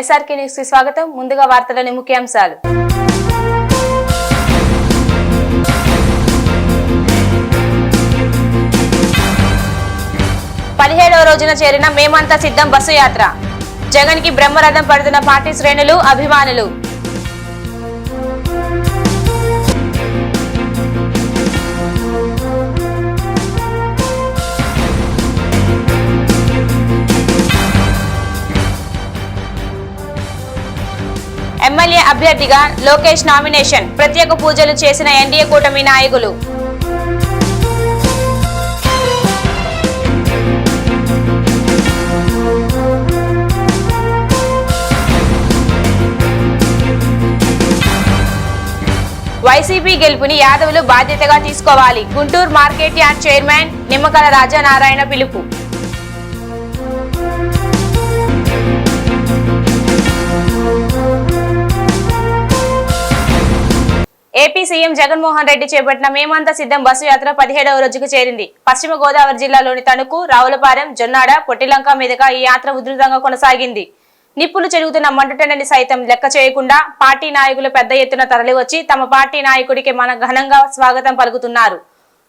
SRK న్యూస్కి స్వాగతం. ముందుగా వార్తలోని ముఖ్యాంశాలు. పదిహేడవ రోజున చేరిన మేమంతా సిద్ధం బస్సు యాత్ర. జగన్కి బ్రహ్మరథం పడుతున్న పార్టీ శ్రేణులు అభిమానులు. అభ్యర్థిగా లోకేష్ నామినేషన్. ప్రత్యేక పూజలు చేసిన ఎన్డీఏ కూటమి నాయకులు. వైసీపీ గెలుపుని యాదవులు బాధ్యతగా తీసుకోవాలి. Guntur market yard chairman Nimmakala Rajanarayana పిలుపు. ఏపీ సీఎం జగన్మోహన్ రెడ్డి చేపట్టిన మేమంతా సిద్ధం బస్సు యాత్ర పదిహేడవ రోజుకు చేరింది. పశ్చిమ గోదావరి జిల్లాలోని తణుకు రావులపాలెం జొన్నాడ పొట్టిలంక మీదుగా ఈ యాత్ర ఉధృతంగా కొనసాగింది. నిప్పులు చెరుగుతున్న మండుటెండని సైతం లెక్క చేయకుండా పార్టీ నాయకులు పెద్ద ఎత్తున తరలివచ్చి తమ పార్టీ నాయకుడికి మన ఘనంగా స్వాగతం పలుకుతున్నారు.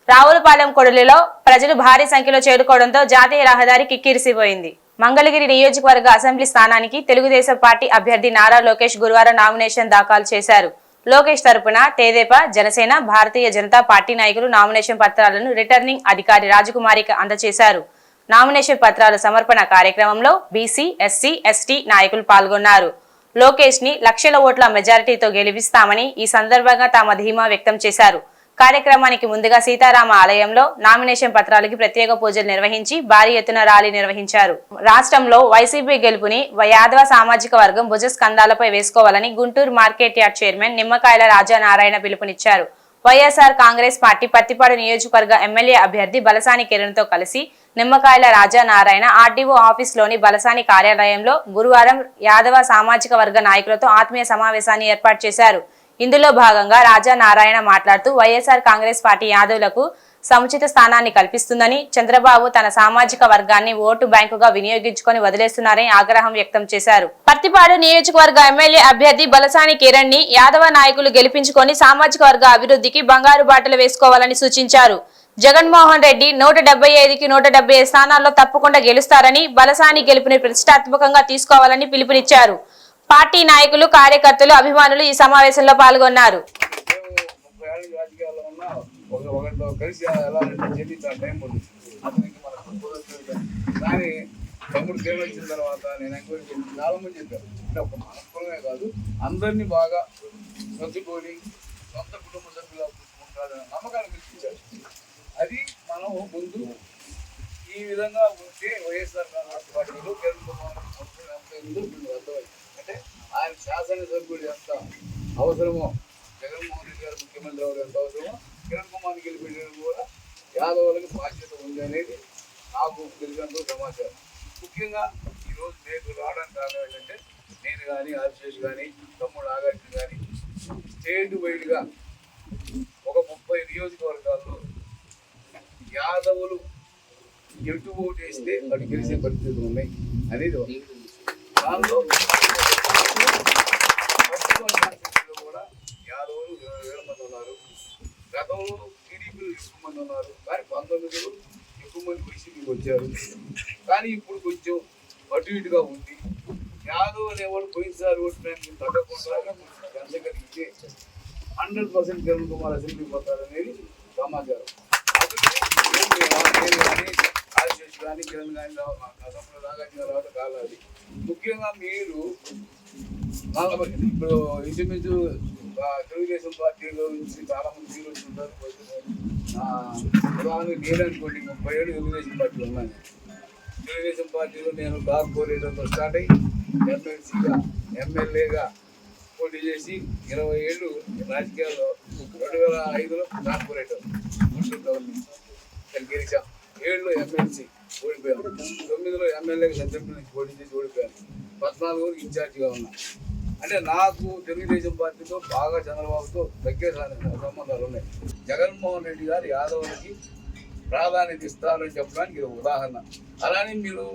రావులపాలెం కొడలిలో ప్రజలు భారీ సంఖ్యలో చేరుకోవడంతో జాతీయ రహదారి కిక్కిరిసిపోయింది. మంగళగిరి నియోజకవర్గ అసెంబ్లీ స్థానానికి తెలుగుదేశం పార్టీ అభ్యర్థి నారా లోకేష్ గురువారం నామినేషన్ దాఖలు చేశారు. లోకేష్ తరపున తేదేపా జనసేన భారతీయ జనతా పార్టీ నాయకులు నామినేషన్ పత్రాలను రిటర్నింగ్ అధికారి రాజకుమారికి అందజేశారు. నామినేషన్ పత్రాల సమర్పణ కార్యక్రమంలో బీసీ ఎస్సీ ఎస్టీ నాయకులు పాల్గొన్నారు. లోకేష్ని లక్షల ఓట్ల మెజారిటీతో గెలిపిస్తామని ఈ సందర్భంగా తామ ధీమా వ్యక్తం చేశారు. కార్యక్రమానికి ముందుగా సీతారామ ఆలయంలో నామినేషన్ పత్రాలకి ప్రత్యేక పూజలు నిర్వహించి భారీ ఎత్తున ర్యాలీ నిర్వహించారు. రాష్ట్రంలో వైసీపీ గెలుపుని యాదవ సామాజిక వర్గం భుజస్కంధాలపై వేసుకోవాలని గుంటూరు మార్కెట్ యార్డ్ చైర్మన్ నిమ్మకాయల రాజానారాయణ పిలుపునిచ్చారు. వైఎస్ఆర్ కాంగ్రెస్ పార్టీ పత్తిపాడు నియోజకవర్గ ఎమ్మెల్యే అభ్యర్థి బలసాని కిరణ్తో కలిసి నిమ్మకాయల రాజానారాయణ ఆర్డీఓ ఆఫీస్లోని బలసాని కార్యాలయంలో గురువారం యాదవ సామాజిక వర్గ నాయకులతో ఆత్మీయ సమావేశాన్ని ఏర్పాటు చేశారు. ఇందులో భాగంగా రాజా నారాయణ మాట్లాడుతూ వైఎస్ఆర్ కాంగ్రెస్ పార్టీ యాదవులకు సముచిత స్థానాన్ని కల్పిస్తుందని చంద్రబాబు తన సామాజిక వర్గాన్ని ఓటు బ్యాంకుగా వినియోగించుకొని వదిలేస్తున్నారని ఆగ్రహం వ్యక్తం చేశారు. పత్తిపాడు నియోజకవర్గ ఎమ్మెల్యే అభ్యర్థి బలసాని కిరణ్ని యాదవ నాయకులు గెలిపించుకొని సామాజిక వర్గ అభివృద్ధికి బంగారు బాటలు వేసుకోవాలని సూచించారు. జగన్మోహన్ రెడ్డి నూట డెబ్బై ఐదుకి నూట డెబ్బై స్థానాల్లో తప్పకుండా గెలుస్తారని బలసాని గెలుపుని ప్రతిష్టాత్మకంగా తీసుకోవాలని పిలుపునిచ్చారు. పార్టీ నాయకులు కార్యకర్తలు అభిమానులు ఈ సమావేశంలో పాల్గొన్నారు. తమ్ముడు సేవ వచ్చిన తర్వాత నేను ఎంక్వైరీ చేసి చాలా మంది చెప్పారు అంటే ఒక మనస్ఫూర్ణమే కాదు అందరినీ బాగా సర్దుకొని సొంత కుటుంబ సభ్యులు ఉంటారనే నమ్మకాన్ని కల్పించారు అది మనం ముందు ఈ విధంగా ఉంటే వైఎస్ఆర్ కాంగ్రెస్ పార్టీలో కిరణ్ కుమార్ మొత్తం ఎంత ఉందో వీళ్ళు అర్థమైంది అంటే ఆయన శాసనసభ్యుడు ఎంత అవసరమో జగన్మోహన్ రెడ్డి గారు ముఖ్యమంత్రి అవడం ఎంత అవసరమో కిరణ్ కుమార్ గెలిపించడం కూడా యాదవులకు బాధ్యత ఉంది అనేది నాకు తెలిసినంత సమాచారం. ముఖ్యంగా ఈరోజు నేను రావడానికి కారణం ఏంటంటే నేను కానీ ఆశేష్ కానీ తమ్ముడు నాగార్జున కానీ స్టేట్ వైడ్గా ఒక ముప్పై నియోజకవర్గాల్లో యాదవులు ఎటు ఓటు వేస్తే వాడు గెలిచే పరిస్థితులు ఉన్నాయి అనేది దానిలో పశ్చిమ కాన్స్టిట్యూన్సీలో కూడా యాదవులు ఇరవై వేల మంది ఉన్నారు గతంలో టీడీపీలు ఎక్కువ మంది ఉన్నారు కానీ పంతొమ్మిదిలో ఎక్కువ మంది వైసీపీకి కానీ ఇప్పుడు కొంచెం అటు ఇటుగా ఉంది. యాదవ్ అనేవాడు పోయినసారి ఓటు తగ్గకుండా జనసంఖ్య hundred percent Kiran Kumar assembly పోతారనేది సమాచారం. అందుకే కానీ ఆశీష్ కానీ కిరణ్ కానీ గతంలో నాగార్జున రావడం ముఖ్యంగా మీరు ఇప్పుడు ఇంచుమించు తెలుగుదేశం పార్టీలో నుంచి చాలా మంది మీరు ఉంటారు ఉదాహరణకు నేను అనుకోండి ముప్పై ఏడు తెలుగుదేశం పార్టీలో ఉన్నాను. తెలుగుదేశం పార్టీలో నేను కార్పొరేటర్తో స్టార్ట్ అయ్యి ఎమ్మెల్సీగా ఎమ్మెల్యేగా పోటీ చేసి ఇరవై ఏళ్ళు రాజకీయాల్లో రెండు వేల ఐదులో కార్పొరేటర్ గుంటూరు గవర్నమెంట్ గెలిచాం. ఏడులో ఎమ్మెల్సీ ఓడిపోయాను. తొమ్మిదిలో ఎమ్మెల్యేగా సత్యంపల్లి పోటీ చేసి ఓడిపోయాను. పద్నాలుగు వరకు ఇన్ఛార్జిగా ఉన్నాను అంటే నాకు తెలుగుదేశం పార్టీతో బాగా చంద్రబాబుతో దగ్గర సంబంధాలు ఉన్నాయి. జగన్మోహన్ రెడ్డి గారు యాదవులకి ప్రాధాన్యత ఇస్తారని చెప్పడానికి ఇది ఒక ఉదాహరణ. అలానే మీరు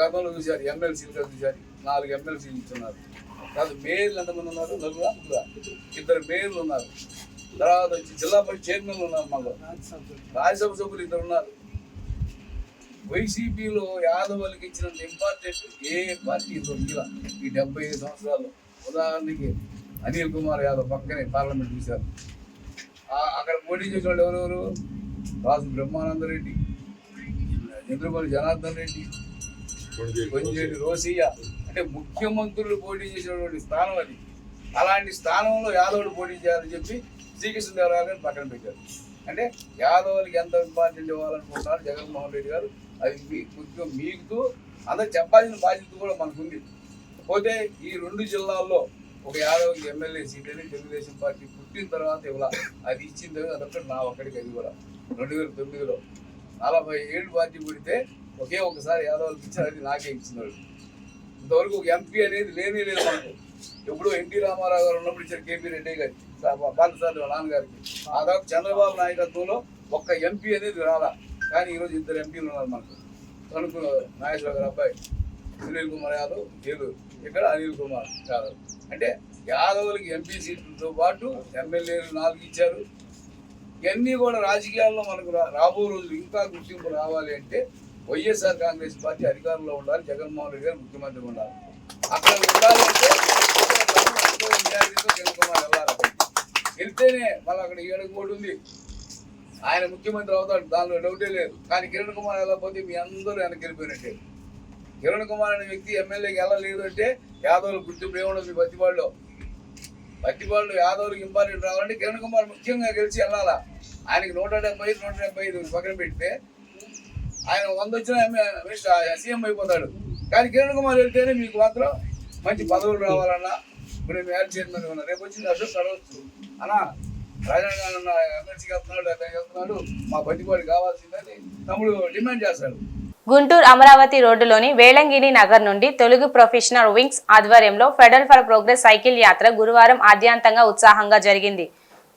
గతంలో చూశారు ఎమ్మెల్సీలుగా చూశారు నాలుగు ఎమ్మెల్సీలు ఇస్తున్నారు కాదు మేయర్లు ఎంతమంది ఉన్నారు? నలుగురా? ఇద్దరు మేయర్లు ఉన్నారు. తర్వాత వచ్చి జిల్లా పరిషత్ చైర్మన్లు ఉన్నారు మాకు రాజ్యసభ సభ్యులు ఇద్దరు ఉన్నారు. వైసీపీలో యాదవులకి ఇచ్చినంత ఇంపార్టెంట్ ఏ పార్టీ ఇలా ఈ డెబ్బై ఐదు సంవత్సరాలు ఉదాహరణకి అనిల్ కుమార్ యాదవ్ పక్కనే పార్లమెంట్ చూశారు. అక్కడ పోటీ చేసిన వాళ్ళు ఎవరెవరు రాజు బ్రహ్మానంద రెడ్డి చంద్రబాబు జనార్దన్ రెడ్డి కొంజేటి రోసయ్య. అంటే ముఖ్యమంత్రులు పోటీ చేసినటువంటి స్థానం అది. అలాంటి స్థానంలో యాదవులు పోటీ చేయాలని చెప్పి శ్రీకృష్ణదేవరాయలు పక్కన పెట్టారు. అంటే యాదవులకి ఎంత ఇంపార్టెంట్ ఇవ్వాలనుకుంటున్నారు? జగన్మోహన్ రెడ్డి గారు. అది మీ కొంచెం మీకు అందరు చెప్పాల్సిన బాధ్యత కూడా మనకుంది. పోతే ఈ రెండు జిల్లాల్లో ఒక యాదవ్కి ఎమ్మెల్యే సీట్ అని తెలుగుదేశం పార్టీ పుట్టిన తర్వాత ఇవ్వాల. అది ఇచ్చిన తర్వాత అదొక్కటి నా ఒక్కడికి అది కూడా. రెండు వేల తొమ్మిదిలో నలభై ఏడు పార్టీ పుడితే ఒకే ఒకసారి యాదవ్లకు ఇచ్చారు అది నాకే ఇచ్చినాడు. ఇంతవరకు ఒక ఎంపీ అనేది లేనే లేదు మనకు ఎప్పుడో ఎన్టీ రామారావు గారు ఉన్నప్పుడు ఇచ్చారు కేపీ రెడ్డి గారు. పాలసారి నాన్నగారికి. ఆ తర్వాత చంద్రబాబు నాయకత్వంలో ఒక్క ఎంపీ అనేది రాలా. కానీ ఈరోజు ఇద్దరు ఎంపీలు ఉన్నారు మనకు. తణుకు నాగేశ్వర గారు అబ్బాయి సునీల్ కుమార్ యాదవ్ ఏలూరు. ఇక్కడ అనిల్ కుమార్ యాదవ్. అంటే యాదవులకి ఎంపీ సీట్లతో పాటు ఎమ్మెల్యేలు నాలుగు ఇచ్చారు. ఇవన్నీ కూడా రాజకీయాల్లో మనకు రాబో రోజులు ఇంకా గుర్తింపు రావాలి అంటే వైఎస్ఆర్ కాంగ్రెస్ పార్టీ అధికారంలో ఉండాలి. జగన్మోహన్ రెడ్డి గారు ముఖ్యమంత్రి ఉండాలి. అక్కడ ఉండాలంటే గెలిస్తేనే మళ్ళీ అక్కడ ఏడుగు కోటి ఉంది. ఆయన ముఖ్యమంత్రి అవుతాడు దానిలో డౌటే లేదు. కానీ కిరణ్ కుమార్ వెళ్ళకపోతే మీ అందరూ ఆయన గెలిపోయినట్టే కిరణ్ కుమార్ అనే వ్యక్తి ఎమ్మెల్యేకి వెళ్ళలేదు అంటే యాదవులు గుర్తింపు ఏముండదు మీ బతిపాడులో బతివాళ్ళు యాదవులకు ఇంపార్టెంట్ రావాలంటే కిరణ్ కుమార్ ముఖ్యంగా గెలిచి వెళ్ళాలా? ఆయనకి నూట డెబ్బై ఐదు నూట డెబ్బై ఐదు పక్కన పెడితే ఆయన వంద వచ్చిన సీఎం అయిపోతాడు. కానీ కిరణ్ కుమార్ వెళ్తేనే మీకు మాత్రం మంచి పదవులు రావాలన్నా. ఇప్పుడు మేము యాడ్ చైర్మన్ ఉన్నా. రేపు వచ్చింది అశోక్ కడవచ్చు అన్నా రాజాగారు ఎమ్మెల్సీ వెళ్తున్నాడు వెళ్తున్నాడు మా బతివాడు కావాల్సిందని తమ్ముడు డిమాండ్ చేస్తాడు. గుంటూరు అమరావతి రోడ్డులోని వేలంగిని నగర్ నుండి తెలుగు ప్రొఫెషనల్ వింగ్స్ ఆధ్వర్యంలో federal for progress cycle yatra గురువారం ఆద్యాంతంగా ఉత్సాహంగా జరిగింది.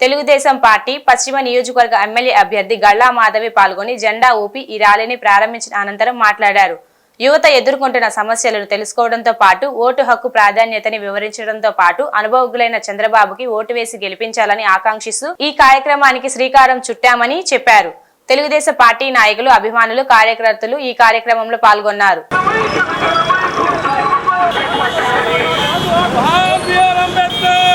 తెలుగుదేశం పార్టీ పశ్చిమ నియోజకవర్గ ఎమ్మెల్యే అభ్యర్థి గల్లా మాధవి పాల్గొని జెండా ఊపి ఈ ర్యాలీని ప్రారంభించిన అనంతరం మాట్లాడారు. యువత ఎదుర్కొంటున్న సమస్యలను తెలుసుకోవడంతో పాటు ఓటు హక్కు ప్రాధాన్యతని వివరించడంతో పాటు అనుభవజ్ఞులైన చంద్రబాబుకి ఓటు వేసి గెలిపించాలని ఆకాంక్షిస్తూ ఈ కార్యక్రమానికి శ్రీకారం చుట్టామని చెప్పారు. తెలుగుదేశం పార్టీ నాయకులు అభిమానులు కార్యకర్తలు ఈ కార్యక్రమంలో పాల్గొన్నారు. అంబేద్కర్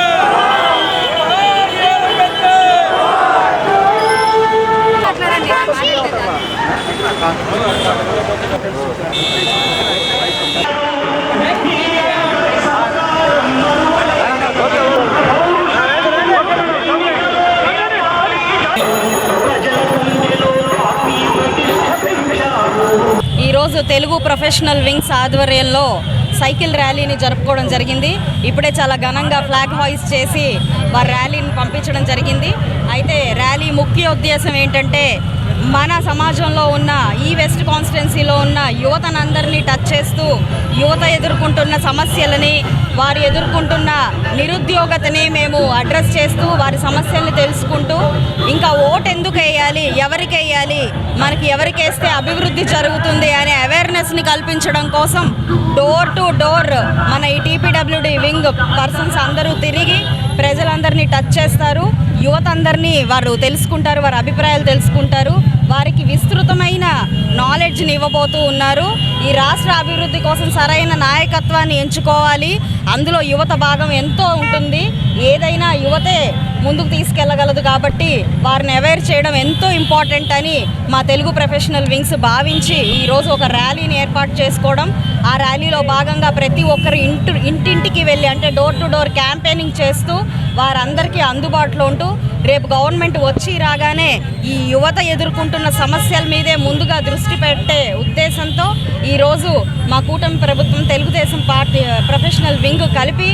తెలుగు ప్రొఫెషనల్ వింగ్స్ ఆధ్వర్యంలో సైకిల్ ర్యాలీని జరుపుకోవడం జరిగింది. ఇప్పుడే చాలా ఘనంగా ఫ్లాగ్ హాయిస్ చేసి వారి ర్యాలీని పంపించడం జరిగింది. అయితే ర్యాలీ ముఖ్య ఉద్దేశం ఏంటంటే మన సమాజంలో ఉన్న ఈ వెస్ట్ కాన్స్టిట్యున్సీలో ఉన్న యువతనందరినీ టచ్ చేస్తూ యువత ఎదుర్కొంటున్న సమస్యలని వారు ఎదుర్కొంటున్న నిరుద్యోగతని మేము అడ్రస్ చేస్తూ వారి సమస్యల్ని తెలుసుకుంటూ ఇంకా ఓటు ఎందుకు వేయాలి ఎవరికి వేయాలి మనకి ఎవరికి వేస్తే అభివృద్ధి జరుగుతుంది అనే అవేర్నెస్ని కల్పించడం కోసం డోర్ టు డోర్ మన ఈ టీపీడబ్ల్యూడి వింగ్ పర్సన్స్ అందరూ తిరిగి ప్రజలందరినీ టచ్ చేస్తారు. యువత అందరినీ వారు తెలుసుకుంటారు వారి అభిప్రాయాలు తెలుసుకుంటారు. వారికి విస్తృతమైన నాలెడ్జ్ని ఇవ్వబోతూ ఉన్నారు. ఈ రాష్ట్ర అభివృద్ధి కోసం సరైన నాయకత్వాన్ని ఎంచుకోవాలి. అందులో యువత భాగం ఎంతో ఉంటుంది. ఏదైనా యువతే ముందుకు తీసుకెళ్ళగలదు కాబట్టి వారిని అవేర్ చేయడం ఎంతో ఇంపార్టెంట్ అని మా తెలుగు ప్రొఫెషనల్ వింగ్స్ భావించి ఈరోజు ఒక ర్యాలీని ఏర్పాటు చేసుకోవడం. ఆ ర్యాలీలో భాగంగా ప్రతి ఒక్కరు ఇంటి ఇంటింటికి వెళ్ళి అంటే డోర్ టు డోర్ క్యాంపెయినింగ్ చేస్తూ వారందరికీ అందుబాటులో ఉంటూ రేపు గవర్నమెంట్ వచ్చి రాగానే ఈ యువత ఎదుర్కొంటున్న సమస్యల మీదే ముందుగా దృష్టి పెట్టే ఉద్దేశంతో ఈరోజు మా కూటమి ప్రభుత్వం తెలుగుదేశం పార్టీ ప్రొఫెషనల్ వింగ్ కలిపి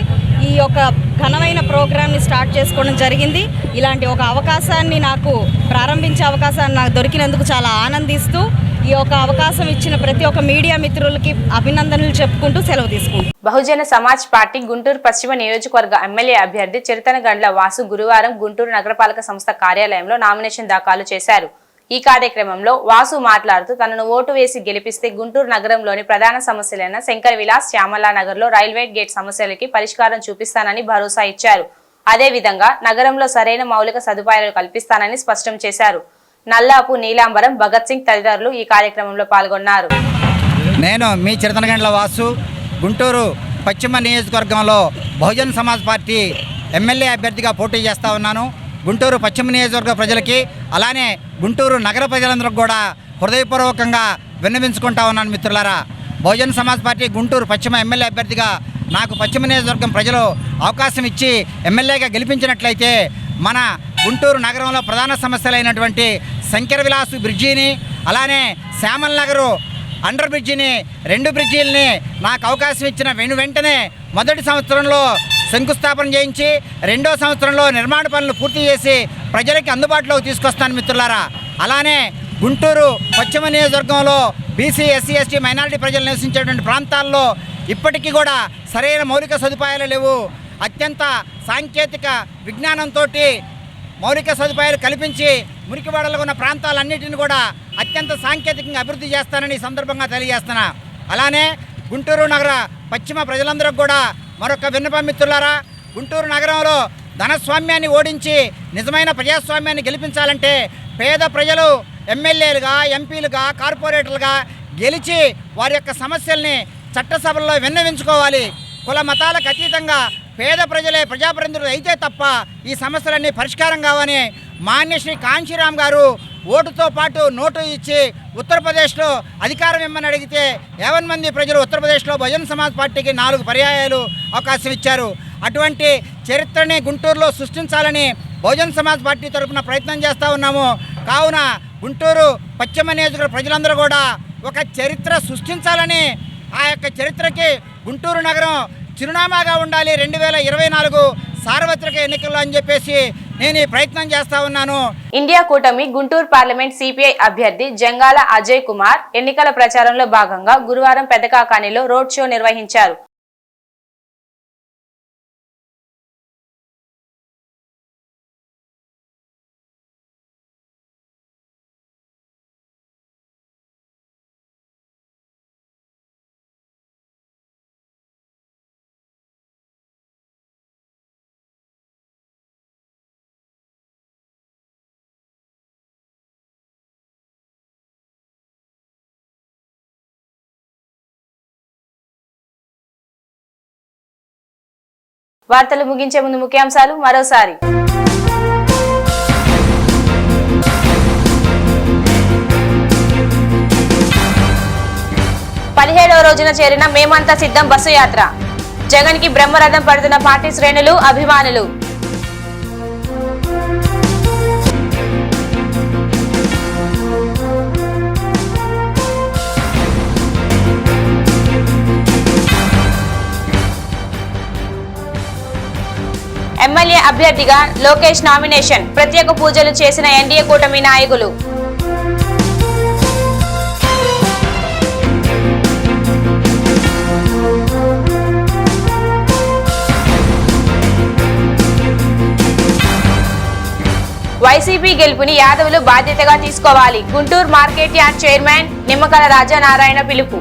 ఈ యొక్క ఘనమైన ప్రోగ్రామ్ని స్టార్ట్ చేసుకోవడం జరిగింది. ఇలాంటి ఒక అవకాశాన్ని నాకు ప్రారంభించే అవకాశాన్ని నాకు దొరికినందుకు చాలా ఆనందిస్తూ ఈ యొక్క అవకాశం ఇచ్చిన ప్రతి ఒక్క మీడియా మిత్రులకి అభినందనలు చెప్పుకుంటూ సెలవు తీసుకుంటాను బహుజన సమాజ్ పార్టీ గుంటూరు పశ్చిమ నియోజకవర్గ ఎమ్మెల్యే అభ్యర్థి చిరతనగండ్ల వాసు గురువారం గుంటూరు నగరపాలక సంస్థ కార్యాలయంలో నామినేషన్ దాఖలు చేశారు. ఈ కార్యక్రమంలో వాసు మాట్లాడుతూ తనను ఓటు వేసి గెలిపిస్తే గుంటూరు నగరంలోని ప్రధాన సమస్యలైన శంకర్ విలాస్ శ్యామలా నగర్లో రైల్వే గేట్ సమస్యలకి పరిష్కారం చూపిస్తానని భరోసా ఇచ్చారు. అదేవిధంగా నగరంలో సరైన మౌలిక సదుపాయాలు కల్పిస్తానని స్పష్టం చేశారు. నల్లాపు నీలాంబరం భగత్ సింగ్ తదితరులు ఈ కార్యక్రమంలో పాల్గొన్నారు. నేను మీ చిరతనగండ్ల వాసు గుంటూరు పశ్చిమ నియోజకవర్గంలో బహుజన్ సమాజ్ పార్టీ ఎమ్మెల్యే అభ్యర్థిగా పోటీ చేస్తా ఉన్నాను. గుంటూరు పశ్చిమ నియోజకవర్గ ప్రజలకి అలానే గుంటూరు నగర ప్రజలందరికీ కూడా హృదయపూర్వకంగా విన్నవించుకుంటా ఉన్నాను మిత్రులారా. బహుజన్ సమాజ్ పార్టీ గుంటూరు పశ్చిమ ఎమ్మెల్యే అభ్యర్థిగా నాకు పశ్చిమ నియోజకవర్గం ప్రజలు అవకాశం ఇచ్చి ఎమ్మెల్యేగా గెలిపించినట్లయితే మన గుంటూరు నగరంలో ప్రధాన సమస్యలైనటువంటి శంకర విలాసు బ్రిడ్జిని అలానే శ్యామల్ నగరు అండర్ బ్రిడ్జిని రెండు బ్రిడ్జీలని నాకు అవకాశం ఇచ్చిన వెను వెంటనే మొదటి సంవత్సరంలో శంకుస్థాపన చేయించి రెండో సంవత్సరంలో నిర్మాణ పనులు పూర్తి చేసి ప్రజలకి అందుబాటులోకి తీసుకొస్తాను మిత్రులారా. అలానే గుంటూరు పశ్చిమ నియోజకవర్గంలో బీసీ ఎస్సీ ఎస్టీ మైనారిటీ ప్రజలు నివసించేటువంటి ప్రాంతాల్లో ఇప్పటికీ కూడా సరైన మౌలిక సదుపాయాలు లేవు. అత్యంత సాంకేతిక విజ్ఞానంతో మౌలిక సదుపాయాలు కల్పించి మురికివాడలో ఉన్న ప్రాంతాలన్నిటిని కూడా అత్యంత సాంకేతికంగా అభివృద్ధి చేస్తానని ఈ సందర్భంగా తెలియజేస్తున్నా. అలానే గుంటూరు నగర పశ్చిమ ప్రజలందరూ కూడా మరొక విన్నపమిత్రులారా గుంటూరు నగరంలో ధనస్వామ్యాన్ని ఓడించి నిజమైన ప్రజాస్వామ్యాన్ని గెలిపించాలంటే పేద ప్రజలు ఎమ్మెల్యేలుగా ఎంపీలుగా కార్పొరేటర్లుగా గెలిచి వారి యొక్క సమస్యల్ని చట్టసభల్లో విన్నవించుకోవాలి. కుల మతాలకు అతీతంగా పేద ప్రజలే ప్రజాప్రతినిధులు అయితే తప్ప ఈ సమస్యలన్నీ పరిష్కారం కావని మాన్యశ్రీ కాంశీరామ్ గారు ఓటుతో పాటు నోటు ఇచ్చి ఉత్తరప్రదేశ్లో అధికారం ఇమ్మని అడిగితే యావన్ మంది ప్రజలు ఉత్తరప్రదేశ్లో బహుజన్ సమాజ్ పార్టీకి నాలుగు పర్యాయాలు అవకాశం ఇచ్చారు. అటువంటి చరిత్రని గుంటూరులో సృష్టించాలని బహుజన్ సమాజ్ పార్టీ తరఫున ప్రయత్నం చేస్తూ ఉన్నాము. కావున గుంటూరు పశ్చిమ నియోజకవర్గ ప్రజలందరూ కూడా ఒక చరిత్ర సృష్టించాలని ఆ యొక్క చరిత్రకి గుంటూరు నగరం చిరునామాగా ఉండాలి. రెండు వేల ఇరవై నాలుగు సార్వత్రిక ఎన్నికల్లో అని చెప్పేసి నేను ఈ ప్రయత్నం చేస్తా ఉన్నాను. ఇండియా కూటమి గుంటూరు పార్లమెంట్ సిపిఐ అభ్యర్థి జంగాల అజయ్ కుమార్ ఎన్నికల ప్రచారంలో భాగంగా గురువారం పెదకాకానిలో రోడ్ షో నిర్వహించారు. వార్తలు ముగించే ముందు ముఖ్యాంశాలు మరోసారి. పదిహేడవ రోజున చేరిన మేమంతా సిద్ధం బస్సు యాత్ర. జగన్కి బ్రహ్మరథం పడుతున్న పార్టీ శ్రేణులు అభిమానులు. అభ్యర్థిగా లోకేష్ నామినేషన్. ప్రత్యేక పూజలు చేసిన ఎన్డీఏ కూటమి నాయకులు. వైసీపీ గెలుపుని యాదవులు బాధ్యతగా తీసుకోవాలి. Guntur market yard chairman Nimmakala Rajanarayana పిలుపు.